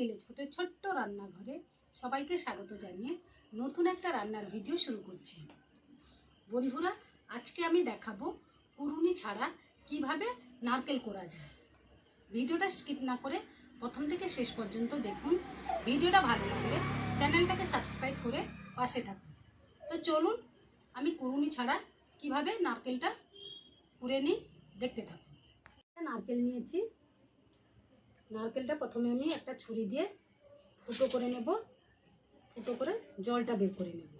ফুটের ছোট্ট রান্নাঘরে সবাইকে স্বাগত জানিয়ে নতুন একটা রান্নার ভিডিও শুরু করছি। বন্ধুরা, আজকে আমি দেখাবো কুরুনি ছাড়া কীভাবে নারকেল করা যায়। ভিডিওটা স্কিপ না করে প্রথম থেকে শেষ পর্যন্ত দেখুন। ভিডিওটা ভালো লাগলে চ্যানেলটাকে সাবস্ক্রাইব করে পাশে থাকুন। তো চলুন, আমি কুরুনি ছাড়া কীভাবে নারকেলটা কুড়ে নিই দেখতে থাকুন। নারকেল নিয়েছি নারকেলটা প্রথমে আমি একটা ছুরি দিয়ে ফুটো করে নেব। ফুটো করে জলটা বের করে নেব।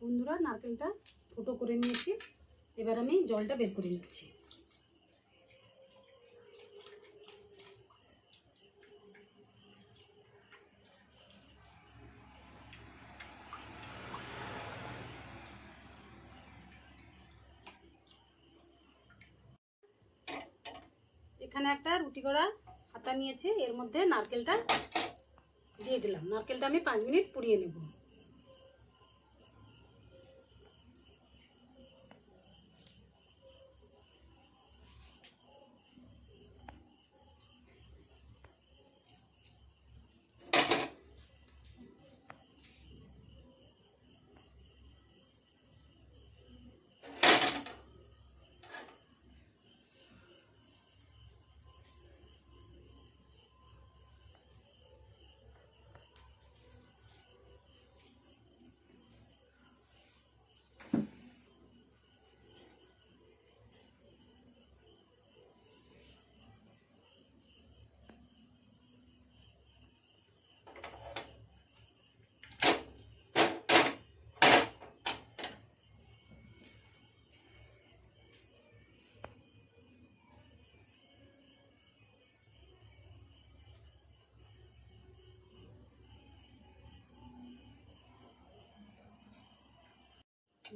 বন্ধুরা, নারকেলটা ফুটো করে নিয়েছি। এবার আমি জলটা বের করে নিচ্ছি। এখানে একটা রুটি করা হাতা নিয়েছি, এর মধ্যে নারকেলটা দিয়ে দিলাম। নারকেলটা আমি পাঁচ মিনিট পুড়িয়ে নেব।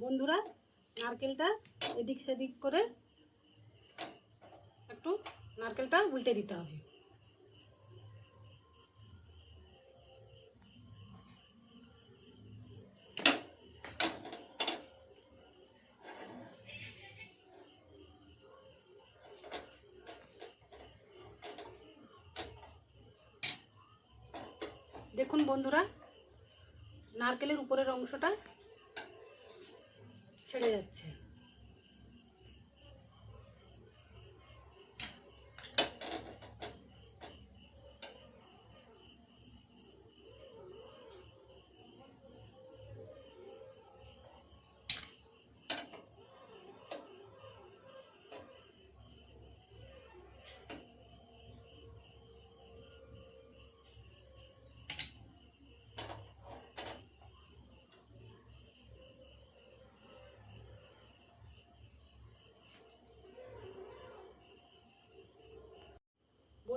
বন্ধুরা, নারকেলটা এদিক সেদিক করে একটু নারকেলটা উল্টে দিতে হবে। দেখুন বন্ধুরা, নারকেলের উপরের অংশটা ছেড়ে যাচ্ছে।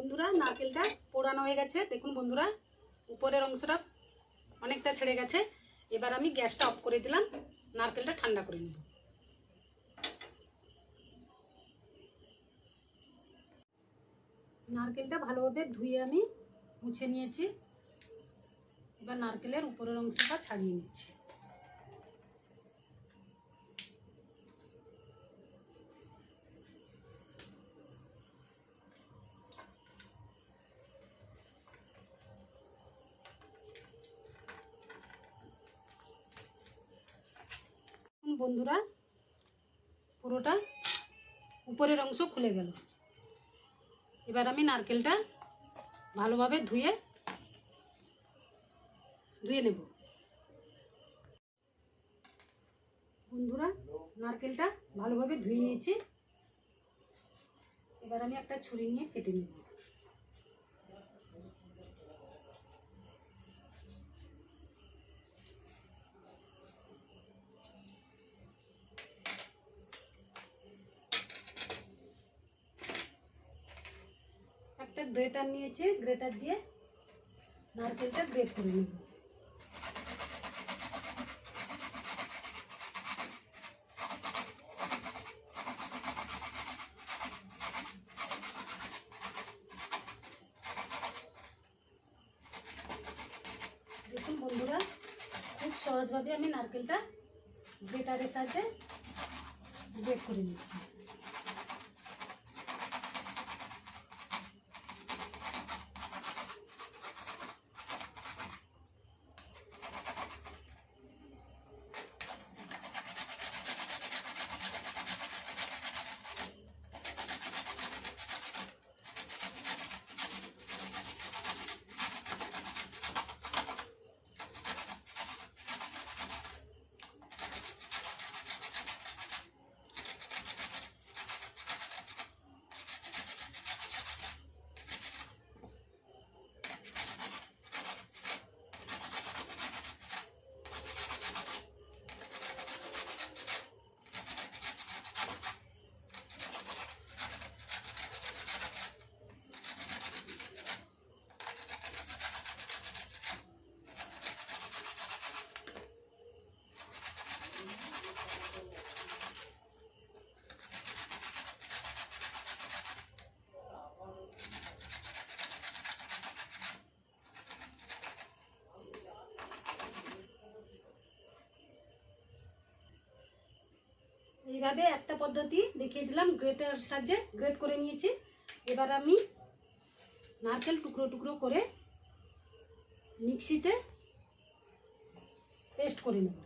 বন্ধুরা, নারকেলটা পোড়ানো হয়ে গেছে। দেখুন বন্ধুরা, উপরের অংশটা অনেকটা ছেড়ে গেছে। এবার আমি গ্যাসটা অফ করে দিলাম, নারকেলটা ঠান্ডা করে নেব। নারকেলটা ভালোভাবে ধুয়ে আমি মুছে নিয়েছি। এবার নারকেলের উপরের অংশটা ছাড়িয়ে নিচ্ছি। বন্ধুরা, পুরোটা উপরের অংশ খুলে গেল। এবার আমি নারকেলটা ভালোভাবে ধুয়ে ধুয়ে নেব। বন্ধুরা, নারকেলটা ভালোভাবে ধুয়ে নিয়েছি। এবার আমি একটা ছুরি নিয়ে কেটে নেব। গ্রেটার নিয়েছি, গ্রেটার দিয়ে নারকেলটা গ্রেট করে নেব। দেখুন বন্ধুরা, খুব সহজভাবে আমি নারকেলটা গ্রেটারের সাহায্যে বেক করে নিচ্ছি। এইভাবে একটা পদ্ধতি দেখিয়ে দিলাম গ্রেটার সাহায্যে গ্রেট করে নিয়েছি। এবার আমি নারকেল টুকরো টুকরো করে মিক্সিতে পেস্ট করে নেব।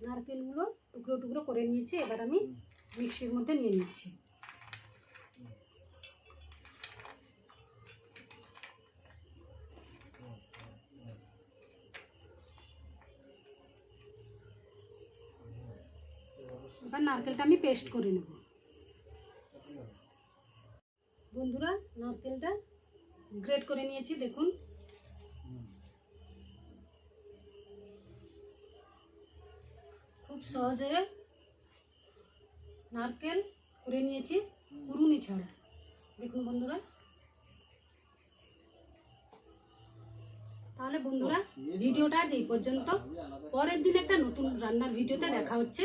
নারকেলগুলো টুকরো টুকরো করে নিয়েছি এবার আমি মিক্সির মধ্যে নিয়ে নিচ্ছি। এবার নারকেলটা আমি পেস্ট করে নেব। বন্ধুরা নারকেলটা গ্রেট করে নিয়েছি দেখুন। খুব সহজে নারকেল করে নিয়েছি কুরুনি ছাড়া। দেখুন বন্ধুরা। তাহলে বন্ধুরা ভিডিওটা এই পর্যন্ত। পরের দিন একটা নতুন রান্নার ভিডিওতে দেখা হচ্ছে।